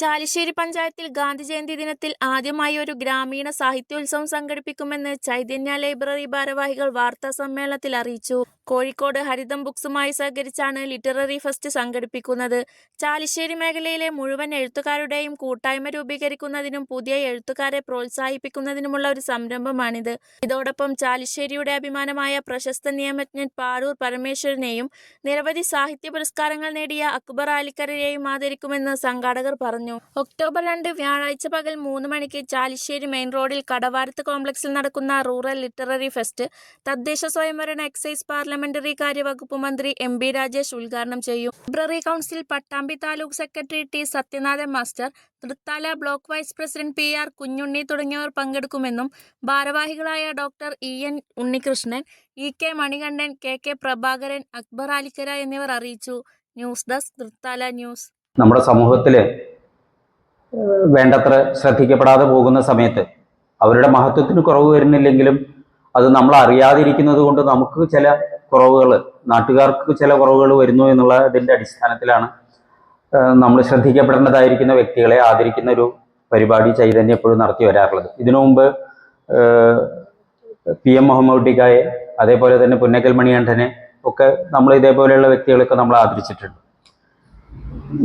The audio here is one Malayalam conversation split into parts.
ചാലിശ്ശേരി പഞ്ചായത്തിൽ ഗാന്ധി ജയന്തി ദിനത്തിൽ ആദ്യമായി ഒരു ഗ്രാമീണ സാഹിത്യോത്സവം സംഘടിപ്പിക്കുമെന്ന് ചൈതന്യ ലൈബ്രറി ഭാരവാഹികൾ വാർത്താ സമ്മേളനത്തിൽ അറിയിച്ചു. കോഴിക്കോട് ഹരിതം ബുക്സുമായി സഹകരിച്ചാണ് ലിറ്റററി ഫെസ്റ്റ് സംഘടിപ്പിക്കുന്നത്. ചാലിശ്ശേരി മേഖലയിലെ മുഴുവൻ എഴുത്തുകാരുടെയും കൂട്ടായ്മ രൂപീകരിക്കുന്നതിനും പുതിയ എഴുത്തുകാരെ പ്രോത്സാഹിപ്പിക്കുന്നതിനുമുള്ള ഒരു സംരംഭമാണിത്. ഇതോടൊപ്പം ചാലിശ്ശേരിയുടെ അഭിമാനമായ പ്രശസ്ത നിയമജ്ഞൻ പാടൂർ പരമേശ്വരനെയും നിരവധി സാഹിത്യ പുരസ്കാരങ്ങൾ നേടിയ അക്ബർ ആലിക്കരയെയും ആദരിക്കുമെന്ന് സംഘാടകർ പറഞ്ഞു. ഒക്ടോബർ രണ്ട് വ്യാഴാഴ്ച പകൽ മൂന്ന് മണിക്ക് ചാലിശ്ശേരി മെയിൻ റോഡിൽ കടവാരത്ത് കോംപ്ലക്സിൽ നടക്കുന്ന റൂറൽ ലിറ്റററി ഫെസ്റ്റ് തദ്ദേശ സ്വയംഭരണ എക്സൈസ് പാർലമെന്ററി കാര്യവകുപ്പ് മന്ത്രി എം ബി രാജേഷ് ഉദ്ഘാടനം ചെയ്യും. Library council Pattambi taluk secretary T Sathyanathan master Thrithala block vice president P R Kunhunni തുടങ്ങിയവർ പങ്കെടുക്കുമെന്നും ഭാരവാഹികളായ doctor E N Unnikrishnan E K Manikandan K K Prabhakaran Akbar Alikkara എന്നിവർ അറിയിച്ചു. News desk Thrithala news. നമ്മുടെ സമൂഹത്തിൽ വേണ്ടത്ര ശ്രദ്ധിക്കപ്പെടാതെ പോകുന്ന സമയത്ത് അവരുടെ മഹത്വത്തിന് കുറവ് വരുന്നില്ലെങ്കിലും അത് നമ്മൾ അറിയാതിരിക്കുന്നത് കൊണ്ട് നമുക്ക് ചില കുറവുകൾ നാട്ടുകാർക്ക് ചില കുറവുകൾ വരുന്നു എന്നുള്ളതിന്റെ അടിസ്ഥാനത്തിലാണ് നമ്മൾ ശ്രദ്ധിക്കപ്പെടേണ്ടതായിരിക്കുന്ന വ്യക്തികളെ ആദരിക്കുന്ന ഒരു പരിപാടി ചൈതന്യം എപ്പോഴും നടത്തി വരാറുള്ളത്. ഇതിനു മുമ്പ് പി എം മുഹമ്മദ് അതേപോലെ തന്നെ പുന്നക്കൽ മണികണ്ഠനെ ഒക്കെ നമ്മൾ ഇതേപോലെയുള്ള വ്യക്തികളൊക്കെ നമ്മൾ ആദരിച്ചിട്ടുണ്ട്.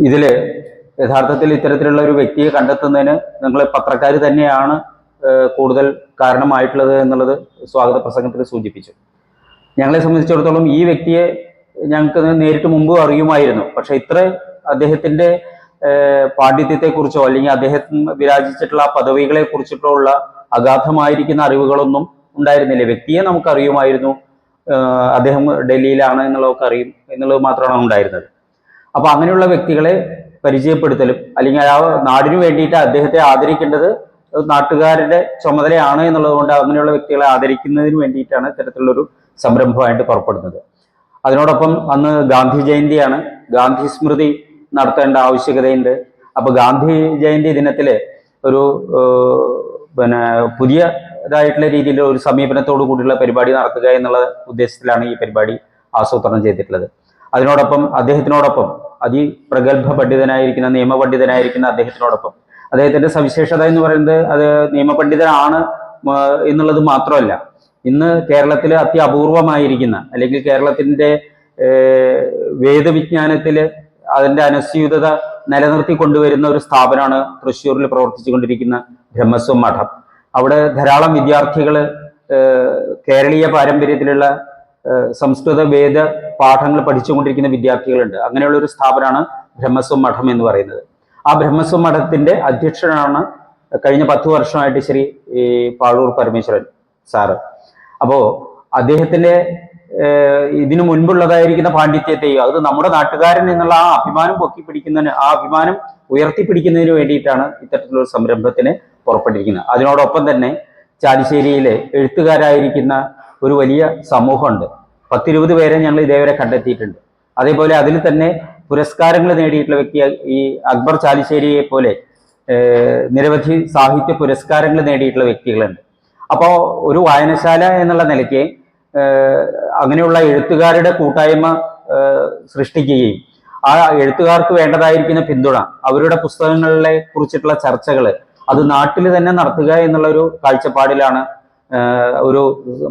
ഇതിൽ യഥാർത്ഥത്തിൽ ഇത്തരത്തിലുള്ള ഒരു വ്യക്തിയെ കണ്ടെത്തുന്നതിന് നിങ്ങൾ പത്രക്കാർ തന്നെയാണ് കൂടുതൽ കാരണമായിട്ടുള്ളത് എന്നുള്ളത് സ്വാഗത പ്രസംഗത്തിൽ സൂചിപ്പിച്ചു. ഞങ്ങളെ സംബന്ധിച്ചിടത്തോളം ഈ വ്യക്തിയെ ഞങ്ങൾക്ക് നേരിട്ട് മുമ്പ് അറിയുമായിരുന്നു. പക്ഷെ ഇത്ര അദ്ദേഹത്തിന്റെ പാണ്ഡിത്യത്തെ പാണ്ഡിത്യത്തെക്കുറിച്ചോ അല്ലെങ്കിൽ അദ്ദേഹത്തിന് വിരാജിച്ചിട്ടുള്ള ആ പദവികളെ കുറിച്ചിട്ടോ ഉള്ള അഗാധമായിരിക്കുന്ന അറിവുകളൊന്നും ഉണ്ടായിരുന്നില്ല. വ്യക്തിയെ നമുക്ക് അറിയുമായിരുന്നു അദ്ദേഹം ഡൽഹിയിലാണ് എന്നുള്ളതൊക്കെ അറിയും എന്നുള്ളത് മാത്രമാണ് ഉണ്ടായിരുന്നത്. അപ്പൊ അങ്ങനെയുള്ള വ്യക്തികളെ പരിചയപ്പെടുത്തലും അല്ലെങ്കിൽ ആ നാടിനു വേണ്ടിയിട്ട് അദ്ദേഹത്തെ ആദരിക്കേണ്ടത് നാട്ടുകാരുടെ ചുമതലയാണ് എന്നുള്ളത് കൊണ്ട് അങ്ങനെയുള്ള വ്യക്തികളെ ആദരിക്കുന്നതിന് വേണ്ടിയിട്ടാണ് ഇത്തരത്തിലുള്ളൊരു സംരംഭമായിട്ട് പുറപ്പെടുന്നത്. അതിനോടൊപ്പം അന്ന് ഗാന്ധി ജയന്തിയാണ്. ഗാന്ധി സ്മൃതി നടത്തേണ്ട ആവശ്യകതയുണ്ട്. അപ്പൊ ഗാന്ധി ജയന്തി ദിനത്തിൽ ഒരു പിന്നെ പുതിയതായിട്ടുള്ള രീതിയിൽ ഒരു സമീപനത്തോടു കൂടിയുള്ള പരിപാടി നടത്തുക എന്നുള്ള ഉദ്ദേശത്തിലാണ് ഈ പരിപാടി ആസൂത്രണം ചെയ്തിട്ടുള്ളത്. അതിനോടൊപ്പം അദ്ദേഹത്തിനോടൊപ്പം അതിപ്രഗത്ഭ പണ്ഡിതനായിരിക്കുന്ന നിയമപണ്ഡിതനായിരിക്കുന്ന അദ്ദേഹത്തിനോടൊപ്പം. അദ്ദേഹത്തിന്റെ സവിശേഷത എന്ന് പറയുന്നത് അത് നിയമപണ്ഡിതനാണ് എന്നുള്ളത് മാത്രമല്ല. ഇന്ന് കേരളത്തിൽ അത്യപൂർവമായിരിക്കുന്ന അല്ലെങ്കിൽ കേരളത്തിന്റെ വേദവിജ്ഞാനത്തിൽ അതിന്റെ അനുസ്യൂതത നിലനിർത്തി കൊണ്ടുവരുന്ന ഒരു സ്ഥാപനമാണ് തൃശ്ശൂരിൽ പ്രവർത്തിച്ചുകൊണ്ടിരിക്കുന്ന ബ്രഹ്മസ്വം മഠം. അവിടെ ധാരാളം വിദ്യാർത്ഥികൾ കേരളീയ പാരമ്പര്യത്തിലുള്ള സംസ്കൃത വേദ പാഠങ്ങൾ പഠിച്ചുകൊണ്ടിരിക്കുന്ന വിദ്യാർത്ഥികളുണ്ട്. അങ്ങനെയുള്ള ഒരു സ്ഥാപനമാണ് ബ്രഹ്മസ്വം മഠം എന്ന് പറയുന്നത്. ആ ബ്രഹ്മസ്വം മഠത്തിന്റെ അധ്യക്ഷനാണ് കഴിഞ്ഞ പത്ത് വർഷമായിട്ട് ശ്രീ ഈ പാഴൂർ പരമേശ്വരൻ സാറ്. അപ്പോ അദ്ദേഹത്തിന്റെ ഇതിനു മുൻപുള്ളതായിരിക്കുന്ന പാണ്ഡിത്യത്തെയും അത് നമ്മുടെ നാട്ടുകാരൻ എന്നുള്ള ആ അഭിമാനം പൊക്കി പിടിക്കുന്നതിന് ആ അഭിമാനം ഉയർത്തിപ്പിടിക്കുന്നതിന് വേണ്ടിയിട്ടാണ് ഇത്തരത്തിലുള്ള സംരംഭത്തിന് പുറപ്പെട്ടിരിക്കുന്നത്. അതിനോടൊപ്പം തന്നെ ചാലിശ്ശേരിയിലെ എഴുത്തുകാരായിരിക്കുന്ന ഒരു വലിയ സമൂഹമുണ്ട്. പത്തിരുപത് പേരെ ഞങ്ങൾ ഇതേവരെ കണ്ടെത്തിയിട്ടുണ്ട്. അതേപോലെ അതിൽ തന്നെ പുരസ്കാരങ്ങൾ നേടിയിട്ടുള്ള വ്യക്തി ഈ അക്ബർ ചാലിശ്ശേരിയെ പോലെ നിരവധി സാഹിത്യ പുരസ്കാരങ്ങൾ നേടിയിട്ടുള്ള വ്യക്തികളുണ്ട്. അപ്പോൾ ഒരു വായനശാല എന്നുള്ള നിലയ്ക്ക് അങ്ങനെയുള്ള എഴുത്തുകാരുടെ കൂട്ടായ്മ സൃഷ്ടിക്കുകയും ആ എഴുത്തുകാർക്ക് വേണ്ടതായിരിക്കുന്ന പിന്തുണ അവരുടെ പുസ്തകങ്ങളെ കുറിച്ചിട്ടുള്ള ചർച്ചകൾ അത് നാട്ടിൽ തന്നെ നടത്തുക എന്നുള്ള ഒരു കാഴ്ചപ്പാടിലാണ് ഒരു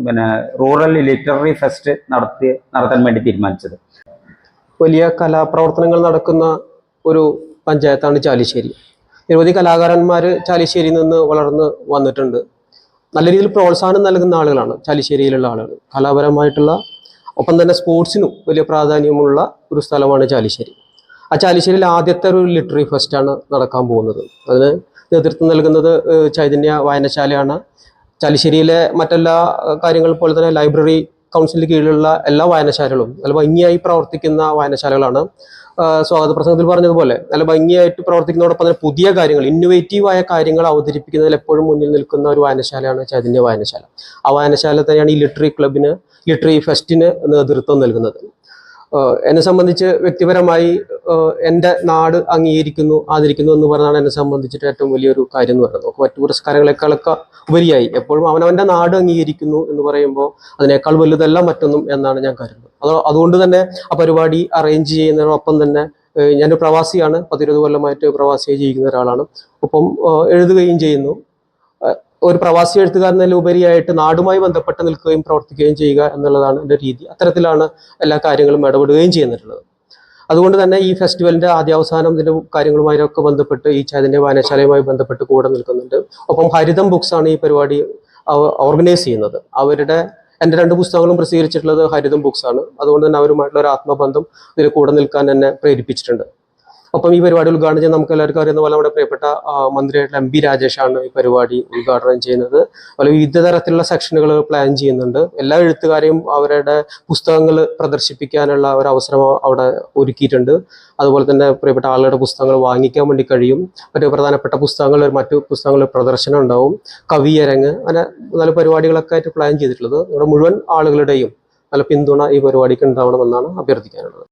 പിന്നെ റൂറൽ ലിറ്റററി ഫെസ്റ്റ് നടത്തി നടത്താൻ വേണ്ടി തീരുമാനിച്ചത്. വലിയ കലാപ്രവർത്തനങ്ങൾ നടക്കുന്ന ഒരു പഞ്ചായത്താണ് ചാലിശ്ശേരി. നിരവധി കലാകാരന്മാർ ചാലിശ്ശേരിയിൽ നിന്ന് വളർന്ന് വന്നിട്ടുണ്ട്. നല്ല രീതിയിൽ പ്രോത്സാഹനം നൽകുന്ന ആളുകളാണ് ചാലിശ്ശേരിയിലുള്ള ആളുകൾ കലാപരമായിട്ടുള്ള ഒപ്പം തന്നെ സ്പോർട്സിനും വലിയ പ്രാധാന്യമുള്ള ഒരു സ്ഥലമാണ് ചാലിശ്ശേരി. ആ ചാലിശ്ശേരിയിൽ ആദ്യത്തെ ഒരു ലിറ്ററി ഫെസ്റ്റാണ് നടക്കാൻ പോകുന്നത്. അതിന് നേതൃത്വം നൽകുന്നത് ചൈതന്യ വായനശാലയാണ്. ചാലിശ്ശേരിയിലെ മറ്റെല്ലാ കാര്യങ്ങൾ പോലെ തന്നെ ലൈബ്രറി കൗൺസിലിന് കീഴിലുള്ള എല്ലാ വായനശാലകളും നല്ല ഭംഗിയായി പ്രവർത്തിക്കുന്ന വായനശാലകളാണ്. സ്വാഗത പ്രസംഗത്തിൽ പറഞ്ഞതുപോലെ നല്ല ഭംഗിയായിട്ട് പ്രവർത്തിക്കുന്നതോടൊപ്പം തന്നെ പുതിയ കാര്യങ്ങൾ ഇന്നോവേറ്റീവായ കാര്യങ്ങൾ അവതരിപ്പിക്കുന്നതിൽ എപ്പോഴും മുന്നിൽ നിൽക്കുന്ന ഒരു വായനശാലയാണ് ചൈതന്യ വായനശാല. ആ വായനശാല തന്നെയാണ് ഈ ലിറ്ററി ക്ലബിന് ലിറ്ററി ഫെസ്റ്റിന് നേതൃത്വം നൽകുന്നത്. എന്നെ സംബന്ധിച്ച് വ്യക്തിപരമായി എന്റെ നാട് അംഗീകരിക്കുന്നു ആദരിക്കുന്നു എന്ന് പറഞ്ഞാണ് എന്നെ സംബന്ധിച്ചിട്ട് ഏറ്റവും വലിയൊരു കാര്യം എന്ന് പറയുന്നത്. മറ്റു പുരസ്കാരങ്ങളെക്കാളൊക്കെ ഉപരിയായി. എപ്പോഴും അവനവന്റെ നാട് അംഗീകരിക്കുന്നു എന്ന് പറയുമ്പോൾ അതിനേക്കാൾ വലുതല്ല മറ്റൊന്നും എന്നാണ് ഞാൻ കരുതുന്നത്. അത് അതുകൊണ്ട് തന്നെ ആ പരിപാടി അറേഞ്ച് ചെയ്യുന്നതിനൊപ്പം തന്നെ ഞാനൊരു പ്രവാസിയാണ്. പത്തിരുപത് കൊല്ലമായിട്ട് പ്രവാസിയായി ജീവിക്കുന്ന ഒരാളാണ്. ഒപ്പം എഴുതുകയും ചെയ്യുന്നു. ഒരു പ്രവാസി എഴുത്തുകാരനതിൽ ഉപരിയായിട്ട് നാടുമായി ബന്ധപ്പെട്ട് നിൽക്കുകയും പ്രവർത്തിക്കുകയും ചെയ്യുക എന്നുള്ളതാണ് എന്റെ രീതി. അത്തരത്തിലാണ് എല്ലാ കാര്യങ്ങളും ഇടപെടുകയും ചെയ്യുന്നിട്ടുള്ളത് അതുകൊണ്ട് തന്നെ ഈ ഫെസ്റ്റിവലിന്റെ ആദ്യാവസാനം ഇതിന്റെ കാര്യങ്ങളുമായൊക്കെ ബന്ധപ്പെട്ട് ഈ ചൈതന്യ വായനശാലയുമായി ബന്ധപ്പെട്ട് കൂടെ നിൽക്കുന്നുണ്ട്. ഒപ്പം ഹരിതം ബുക്സ് ആണ് ഈ പരിപാടി ഓർഗനൈസ് ചെയ്യുന്നത്. അവരുടെ എന്റെ രണ്ട് പുസ്തകങ്ങളും പ്രസിദ്ധീകരിച്ചിട്ടുള്ളത് ഹരിതം ബുക്സ് ആണ്. അതുകൊണ്ട് തന്നെ അവരുമായിട്ടുള്ള ഒരു ആത്മബന്ധം ഇതിൽ കൂടെ നിൽക്കാൻ എന്നെ പ്രേരിപ്പിച്ചിട്ടുണ്ട്. ഒപ്പം ഈ പരിപാടി ഉദ്ഘാടനം ചെയ്യാൻ നമുക്ക് എല്ലാവർക്കും അറിയുന്ന പോലെ നമ്മുടെ പ്രിയപ്പെട്ട മന്ത്രിയായിട്ടുള്ള എം പി രാജേഷാണ് ഈ പരിപാടി ഉദ്ഘാടനം ചെയ്യുന്നത്. അതുപോലെ വിവിധ തരത്തിലുള്ള സെക്ഷനുകൾ പ്ലാൻ ചെയ്യുന്നുണ്ട്. എല്ലാ എഴുത്തുകാരെയും അവരുടെ പുസ്തകങ്ങൾ പ്രദർശിപ്പിക്കാനുള്ള ഒരു അവസരം അവിടെ ഒരുക്കിയിട്ടുണ്ട്. അതുപോലെ തന്നെ പ്രിയപ്പെട്ട ആളുകളുടെ പുസ്തകങ്ങൾ വാങ്ങിക്കാൻ വേണ്ടി കഴിയും. മറ്റു പ്രധാനപ്പെട്ട പുസ്തകങ്ങൾ മറ്റു പുസ്തകങ്ങൾ പ്രദർശനം ഉണ്ടാവും. കവിയരങ്ങ് അങ്ങനെ നല്ല പരിപാടികളൊക്കെ ആയിട്ട് പ്ലാൻ ചെയ്തിട്ടുള്ളത്. നമ്മുടെ മുഴുവൻ ആളുകളുടെയും നല്ല പിന്തുണ ഈ പരിപാടിക്ക് ഉണ്ടാവണമെന്നാണ് അഭ്യർത്ഥിക്കാനുള്ളത്.